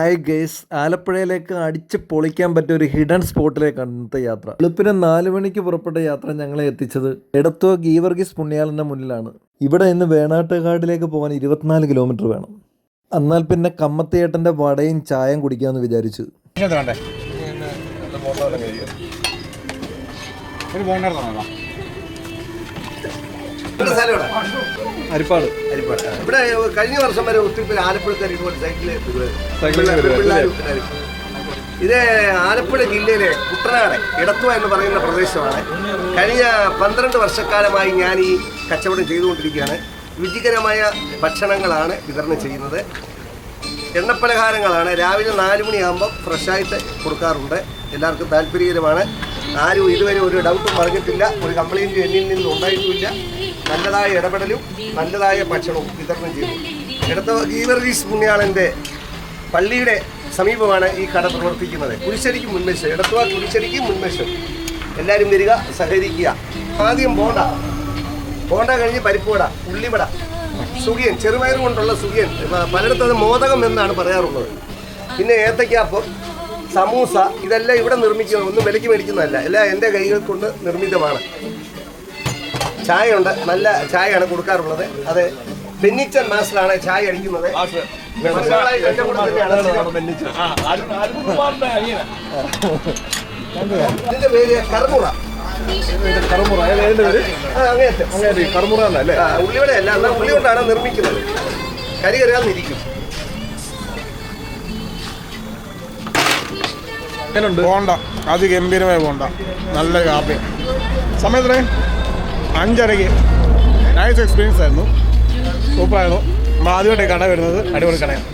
Hi guys ആലപ്പുഴയിലേക്ക് അടിച്ച് പൊളിക്കാൻ പറ്റിയ ഒരു ഹിഡൻ സ്പോട്ടിലേക്കാണ് ഇന്നത്തെ യാത്ര. വെളുപ്പിന് നാല് മണിക്ക് പുറപ്പെട്ട യാത്ര ഞങ്ങളെ എത്തിച്ചത് എടത്തോ ഗീവർഗീസ് പുണ്യാലിന്റെ മുന്നിലാണ്. ഇവിടെ ഇന്ന് വേണാട്ടുകാടിലേക്ക് പോകാൻ ഇരുപത്തിനാല് കിലോമീറ്റർ വേണം. എന്നാൽ പിന്നെ കമ്മത്തിയേട്ടന്റെ വടയും ചായയും കുടിക്കാമെന്ന് വിചാരിച്ചു. ഒരു അരിപ്പാട്. ഇവിടെ കഴിഞ്ഞ വർഷം വരെ ഒത്തിരി പേര് ആലപ്പുഴക്കാർ ഇതുപോലെ സൈക്കിളിൽ പിള്ളേർ ഇത് ആലപ്പുഴ ജില്ലയിലെ കുട്ടനാട് ഇടത്തുവ എന്ന് പറയുന്ന പ്രദേശമാണ്. കഴിഞ്ഞ പന്ത്രണ്ട് വർഷക്കാലമായി ഞാൻ ഈ കച്ചവടം ചെയ്തുകൊണ്ടിരിക്കുകയാണ്. രുചികരമായ ഭക്ഷണങ്ങളാണ് വിതരണം ചെയ്യുന്നത്. എണ്ണപ്പലഹാരങ്ങളാണ് രാവിലെ നാല് മണിയാകുമ്പോൾ ഫ്രഷായിട്ട് കൊടുക്കാറുണ്ട്. എല്ലാവർക്കും താല്പര്യകരമാണ്. ആരും ഇതുവരെ ഒരു ഡൗട്ടും പറഞ്ഞിട്ടില്ല. ഒരു കംപ്ലൈന്റും എന്നിൽ നിന്നും ഉണ്ടായിട്ടുമില്ല. നല്ലതായ ഇടപെടലും നല്ലതായ ഭക്ഷണവും വിതരണം ചെയ്തു. ഇടത്ത ഗീവർഗീസ് പുണ്യാളന്റെ പള്ളിയുടെ സമീപമാണ് ഈ കട പ്രവർത്തിക്കുന്നത്. കുരിശടിക്ക് മുൻവശം ഇടത്തുവ കുരിശടിക്ക് മുൻവശം. എല്ലാവരും വരിക സഹകരിക്കുക. ആദ്യം ബോണ്ട ബോണ്ട കഴിഞ്ഞ് പരിപ്പുവട ഉള്ളിവട. സുഖിയൻ ചെറുപയർ കൊണ്ടുള്ള സുഖിയൻ. പലയിടത്തത് മോദകം എന്നാണ് പറയാറുള്ളത്. പിന്നെ ഏത്തയ്ക്കാപ്പം സമൂസ ഇതെല്ലാം ഇവിടെ നിർമ്മിക്കുന്നത് ഒന്നും വിലയ്ക്ക് മേടിക്കുന്നതല്ല. എല്ലാം എന്റെ കൈകൾ കൊണ്ട് നിർമ്മിതമാണ്. ചായ ഉണ്ട് നല്ല ചായയാണ് കൊടുക്കാറുള്ളത്. അത് ബെന്നിച്ചൻ മാസ്റ്ററാണ് ചായ അടിക്കുന്നത്. വർഷങ്ങളായിട്ട് കൂടെ തന്നെയാണ് ഇതിന്റെ പേര് കർമുറ. കറുമുറ ഏതിന്റെ പേര്? ആ, അങ്ങേയറ്റം. അങ്ങനെ കറുമുറ എന്നല്ലേ ആ, ഉള്ളിവട അല്ല. എന്നാൽ ഉള്ളി കൊണ്ടാണ് നിർമ്മിക്കുന്നത്. കരി കറിയാന്നിരിക്കും എങ്ങനെയുണ്ട് ബോണ്ട അതിഗംഭീരമായ ബോണ്ട നല്ല കാപ്പി. സമയത്തിന്? അഞ്ചരയ്ക്ക്. നൈസ് എക്സ്പീരിയൻസ് ആയിരുന്നു. സൂപ്പറായിരുന്നു നമ്മൾ ആദ്യമായിട്ട് കട വരുന്നത്. അടിപൊളി കടയാണ്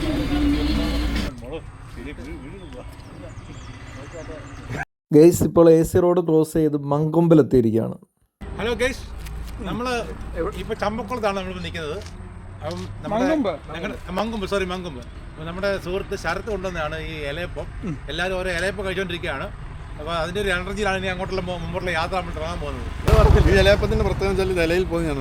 ഗൈസ് ഇപ്പോൾ എ സി റോഡ് ക്രോസ് ചെയ്ത് മങ്കൊമ്പിലെത്തിയിരിക്കുകയാണ്. ഹലോ ഗൈസ് നമ്മൾ ഇപ്പൊ ചമ്പക്കുളത്താണ് നമ്മൾ നിൽക്കുന്നത്. അപ്പം നമ്മുടെ ഞങ്ങളുടെ മങ്കൊമ്പ് സോറി മങ്കൊമ്പ്. നമ്മുടെ സുഹൃത്ത് ശരത്ത് കൊണ്ടുവന്നതാണ് ഈ ഇലയപ്പം. എല്ലാവരും ഓരോ ഇലയപ്പം കഴിച്ചുകൊണ്ടിരിക്കുകയാണ് അപ്പൊ അതിന്റെ ഒരു എനർജിയിലാണ് ഇനി അങ്ങോട്ടുള്ള മുമ്പോട്ടുള്ള യാത്ര നമ്മൾ തുടങ്ങാൻ പോകുന്നത്. ഈ ജലയപ്പത്തിന്റെ പ്രത്യേകം ചില നിലയിൽ പോയി ഞാൻ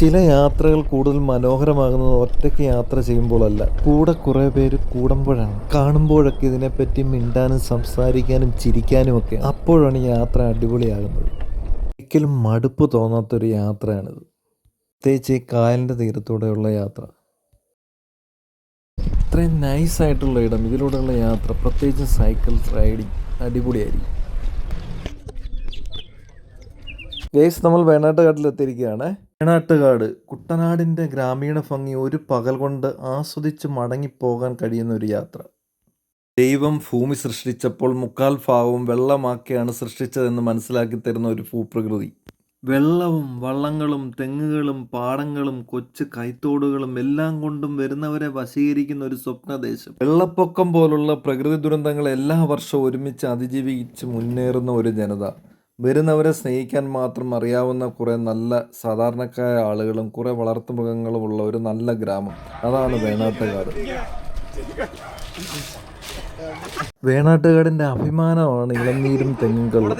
ചില യാത്രകൾ കൂടുതൽ മനോഹരമാകുന്നത് ഒറ്റയ്ക്ക് യാത്ര ചെയ്യുമ്പോഴല്ല. കൂടെ കുറെ പേര് കൂടുമ്പോഴാണ്. കാണുമ്പോഴൊക്കെ ഇതിനെപ്പറ്റി മിണ്ടാനും സംസാരിക്കാനും ചിരിക്കാനും ഒക്കെ അപ്പോഴാണ് യാത്ര അടിപൊളിയാകുന്നത്. ഒരിക്കലും മടുപ്പ് തോന്നാത്തൊരു യാത്രയാണിത്. പ്രത്യേകിച്ച് ഈ കായലിന്റെ തീരത്തൂടെയുള്ള യാത്ര. ഇത്രയും നൈസായിട്ടുള്ള ഇടം ഇതിലൂടെയുള്ള യാത്ര പ്രത്യേകിച്ച് സൈക്കിൾ റൈഡിങ് അടിപൊളിയായിരിക്കും. ഗേസ് നമ്മൾ വേണാട്ടുകാട്ടിലെത്തിയിരിക്കുകയാണ്. വേണാട്ടുകാട് കുട്ടനാടിന്റെ ഗ്രാമീണ ഭംഗി ഒരു പകൽ കൊണ്ട് ആസ്വദിച്ച് മടങ്ങിപ്പോകാൻ കഴിയുന്ന ഒരു യാത്ര. ദൈവം ഭൂമി സൃഷ്ടിച്ചപ്പോൾ മുക്കാൽ ഭാവവും വെള്ളമാക്കിയാണ് സൃഷ്ടിച്ചതെന്ന് മനസ്സിലാക്കി തരുന്ന ഒരു ഭൂപ്രകൃതി. വെള്ളവും വള്ളങ്ങളും തെങ്ങുകളും പാടങ്ങളും കൊച്ചു കൈത്തോടുകളും എല്ലാം കൊണ്ടും വരുന്നവരെ വശീകരിക്കുന്ന ഒരു സ്വപ്നദേശം. വെള്ളപ്പൊക്കം പോലുള്ള പ്രകൃതി ദുരന്തങ്ങൾ എല്ലാ വർഷവും ഒരുമിച്ച് അതിജീവിച്ച് മുന്നേറുന്ന ഒരു ജനത. വരുന്നവരെ സ്നേഹിക്കാൻ മാത്രം അറിയാവുന്ന കുറേ നല്ല സാധാരണക്കാരായ ആളുകളും കുറേ വളർത്തുമൃഗങ്ങളും ഉള്ള ഒരു നല്ല ഗ്രാമം. അതാണ് വേണാട്ടുകാട്. വേണാട്ടുകാടിന്റെ അഭിമാനമാണ് ഇളനീരും തെങ്ങുകളും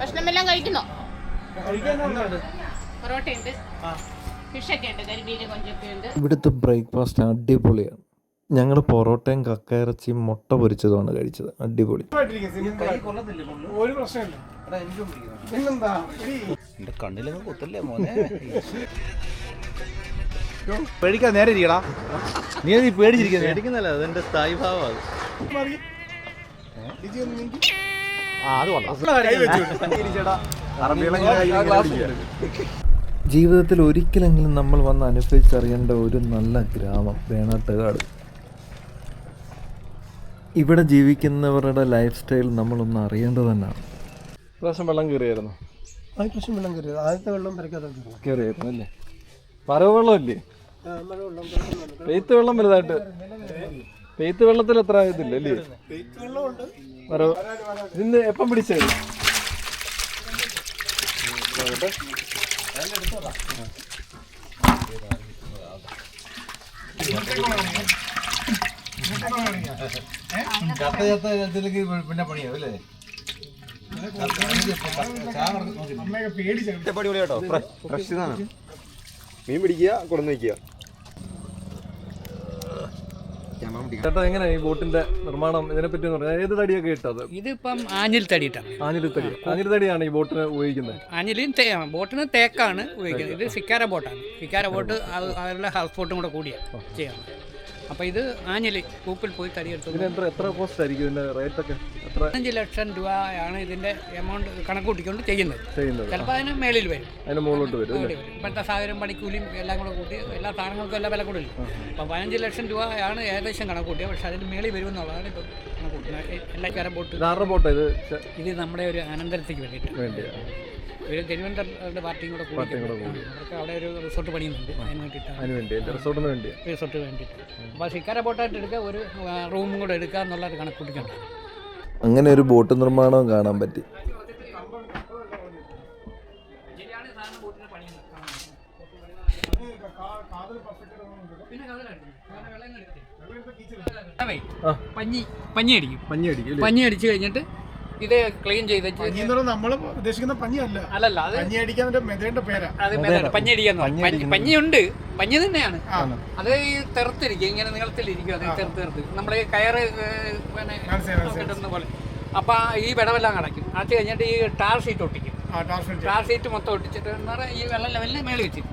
ഭക്ഷണമെല്ലാം കഴിക്കുന്നോ? പൊറോട്ട ഉണ്ട് ഫിഷൊക്കെ ഉണ്ട് കരിമീന് കൊഞ്ചൊക്കെ ഉണ്ട് ഇവിടുത്തെ ബ്രേക്ക്ഫാസ്റ്റ് അടിപൊളിയാണ്. ഞങ്ങൾ പൊറോട്ടയും കക്കയിറച്ചിയും മുട്ട പൊരിച്ചതുമാണ് കഴിച്ചത്. അടിപൊളി. ഒരു പ്രശ്നമില്ല. മോനെ? പേടിക്കാൻ നേരെ ഇരിക്കടാ. നീ പേടിച്ചിരിക്കുന്നു? പേടിച്ചിരിക്കുന്നത് പേടിക്കുന്നല്ല അതെന്റെ സ്ഥായി ഭാവം അത്. ജീവിതത്തിൽ ഒരിക്കലെങ്കിലും നമ്മൾ വന്ന് അനുഭവിച്ചറിയേണ്ട ഒരു നല്ല ഗ്രാമം വേണാട്ടുകാട്. ഇവിടെ ജീവിക്കുന്നവരുടെ ലൈഫ് സ്റ്റൈൽ നമ്മളൊന്ന് അറിയേണ്ടത് തന്നെയാണ് പ്രാവശ്യം വെള്ളം കയറിയായിരുന്നു? ആ പ്രാവശ്യം വെള്ളം കയറിയത് ആദ്യത്തെ വെള്ളം പരക്കാതെ കയറി. കയറിയായിരുന്നു അല്ലേ? പറവ് വെള്ളമില്ലേ? പെയ്ത്ത് വെള്ളം വലുതായിട്ട്. പെയ്ത്ത് വെള്ളത്തിൽ അത്ര ഇതില്ല അല്ലേ? വരവ്. ഇതിന്ന് എപ്പം പിടിച്ചത്? ചത്ത ചത്ത ഇതിലേക്ക് പിന്നെ പണിയാവും അല്ലേ? പേടിച്ചു മീൻ പിടിക്കുക കൊടുന്ന് വയ്ക്കുക ചേട്ടാ എങ്ങനെയാ ഈ ബോട്ടിന്റെ നിർമ്മാണം ഇതിനെ പറ്റി പറഞ്ഞാൽ ഏത് തടിയൊക്കെ ഇട്ടത് ഇതിപ്പം ആഞ്ഞിൽ തടിയിട്ടാണ് ആഞ്ഞിൽ തടി. ആഞ്ഞിൽ തടിയാണ് ഈ ബോട്ടിന് ഉപയോഗിക്കുന്നത്. ആഞ്ഞിലും ബോട്ടിന് തേക്കാണ് ഉപയോഗിക്കുന്നത്. ഇത് സിക്കാര ബോട്ടാണ്. സിക്കാര ബോട്ട് അവരുടെ ഹൗസ് ബോട്ടും കൂടെ കൂടിയാണ് ചെയ്യുന്നത് അപ്പോൾ ഇത് ആഞ്ഞിലി കൂപ്പിൽ പോയി തടിയെടുത്തു എത്ര കോസ്റ്റ് ആയിരിക്കും ഇതിന്റെ റേറ്റ് ഒക്കെ? എത്ര പതിനഞ്ച് ലക്ഷം രൂപയാണ് ഇതിന്റെ എമൗണ്ട് കണക്കൂട്ടിക്കൊണ്ട് ചെയ്യുന്നത്. ചെയ്യുന്നത്. ചിലപ്പോൾ അതിന് മേളിൽ വരും. അതിന് മുകളിലോട്ട് വരും ഇപ്പോഴത്തെ സാഹചര്യം പണിക്കൂലിയും എല്ലാം കൂടെ കൂട്ടി എല്ലാ സാധനങ്ങൾക്കും എല്ലാം വില കൂടുതലും അപ്പോൾ പതിനഞ്ച് ലക്ഷം രൂപയാണ് ഏകദേശം കണക്കൂട്ടിയത് പക്ഷേ അതിന് മേളിൽ വരും എന്നുള്ളതാണ് ഇപ്പോൾ കണക്കൂട്ടുന്നത് എല്ലാ കര ബോട്ട് ഇത് നമ്മുടെ ഒരു അനന്തരത്തേക്ക് വേണ്ടിയിട്ട് വേണ്ടിയാ. ഒരു തിരുവനന്തപുരത്തെ പാർട്ടിയും കൂടെ കൂടി പാർട്ടിയും കൂടെ കൂടി. അവർക്ക് അവിടെ ഒരു റിസോർട്ട് പണിയുന്നുണ്ട്. അതിന് വേണ്ടിയിട്ടാണ്. അതിന് വേണ്ടി റിസോർട്ടിന് വേണ്ടിയാ. റിസോർട്ട് വേണ്ടിയിട്ട് അപ്പോൾ ശിക്കാര ബോട്ടായിട്ട് എടുക്കുക ഒരു റൂമും കൂടെ എടുക്കുക എന്നുള്ള ഒരു കണക്ക് കൂട്ടിക്കണം അങ്ങനെ ഒരു ബോട്ട് നിർമ്മാണവും കാണാൻ പറ്റി. പഞ്ഞി പഞ്ഞി അടിക്കും. പഞ്ഞി അടിക്കും? പഞ്ഞി അടിച്ചു കഴിഞ്ഞിട്ട് ഇത് ക്ലീൻ ചെയ്ത് പഞ്ഞി എന്ന് പറഞ്ഞാൽ നമ്മൾ ഉദ്ദേശിക്കുന്ന പഞ്ഞിയല്ല. അല്ലല്ല അത് പഞ്ഞി അടിക്കാൻ മെതേന്റെ പേരാ. അത് മെതേഡ് പഞ്ഞി. പഞ്ഞി പഞ്ഞിയുണ്ട് പഞ്ഞി തന്നെയാണ്. അത് ഈ തെറുത്തിരിക്കും ഇങ്ങനെ നീളത്തിലിരിക്കും അത് തെറുത്ത് തെറുത്ത്. നമ്മളെ ഈ കയറ് പിന്നെ. കെട്ടുന്ന പോലെ. അപ്പൊ ഈ വിടവെല്ലാം കടക്കും അത് കഴിഞ്ഞിട്ട് ഈ ടാർ ഷീറ്റ് ഒട്ടിക്കും. Tar sheet. മൊത്തം ഒട്ടിച്ചിട്ട് എന്ന് പറഞ്ഞാൽ ഈ വെള്ളം ലെവലിൽ മേളിൽ വെച്ചിട്ട്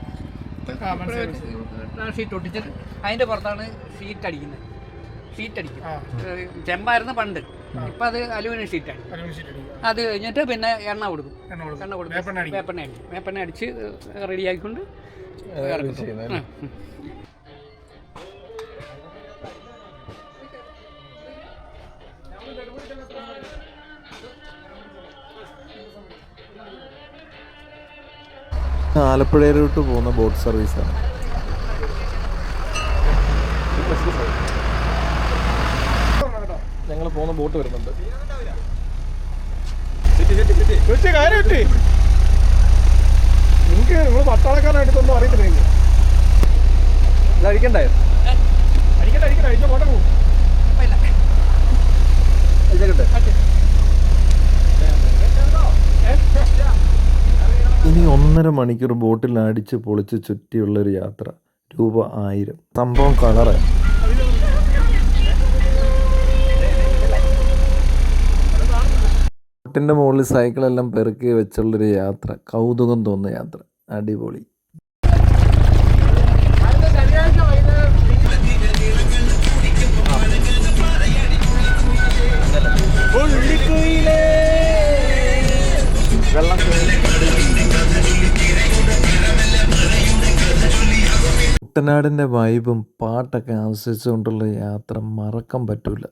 ടാർ ഷീറ്റ് ഒട്ടിച്ചിട്ട് അതിന്റെ പുറത്താണ് ഷീറ്റ് അടിക്കുന്നത്. ഷീറ്റ് അടിക്കും. ചെമ്പായിരുന്നു പണ്ട്. ഇപ്പൊ അത് അലൂമിനിയം ഷീറ്റാണ് അലുമിനിയം ഷീറ്റ് അടിക്കുക. അത് കഴിഞ്ഞിട്ട് പിന്നെ എണ്ണ കൊടുക്കും. എണ്ണ കൊടുക്കും. വേപ്പെണ്ണ അടിക്കും. വേപ്പെണ്ണ അടിച്ച് റെഡിയാക്കിക്കൊണ്ട്. ആലപ്പുഴയിലോട്ട് പോകുന്ന ബോട്ട് സർവീസാണ്. ഞങ്ങൾ പോകുന്ന ബോട്ട് വരുന്നുണ്ട്. ചോദിച്ച കാര്യം കിട്ടി നിങ്ങൾക്ക് നിങ്ങൾ പട്ടാളക്കാരനായിട്ടൊന്നും അറിയത്തില്ല എനിക്ക് ഇത് പോട്ടെ പോകും. ഇനി ഒന്നര മണിക്കൂർ ബോട്ടിൽ അടിച്ച് പൊളിച്ച് ചുറ്റിയുള്ളൊരു യാത്ര. രൂപ ആയിരം. സംഭവം കളറ്. ബോട്ടിന്റെ മുകളിൽ സൈക്കിളെല്ലാം പെറുക്കി വെച്ചുള്ളൊരു യാത്ര കൗതുകം തോന്നുന്ന യാത്ര. അടിപൊളി. കുട്ടനാടിന്റെ വൈബും പാട്ടൊക്കെ ആസ്വദിച്ചുകൊണ്ടുള്ള യാത്ര മറക്കാൻ പറ്റൂല.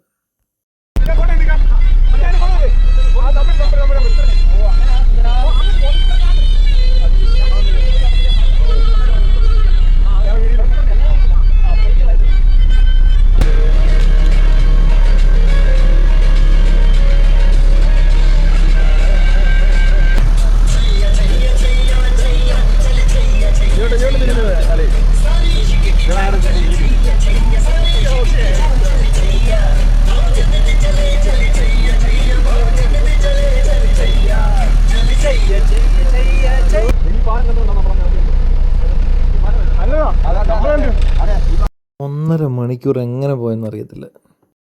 ഒന്നര മണിക്കൂർ എങ്ങനെ പോയെന്ന് അറിയത്തില്ല.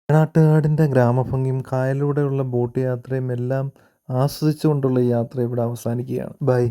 വയനാട്ടുകാടിന്റെ ഗ്രാമഭംഗിയും കായലിലൂടെയുള്ള ബോട്ട് യാത്രയും എല്ലാം ആസ്വദിച്ചുകൊണ്ടുള്ള യാത്ര ഇവിടെ അവസാനിക്കുകയാണ്. ബൈ.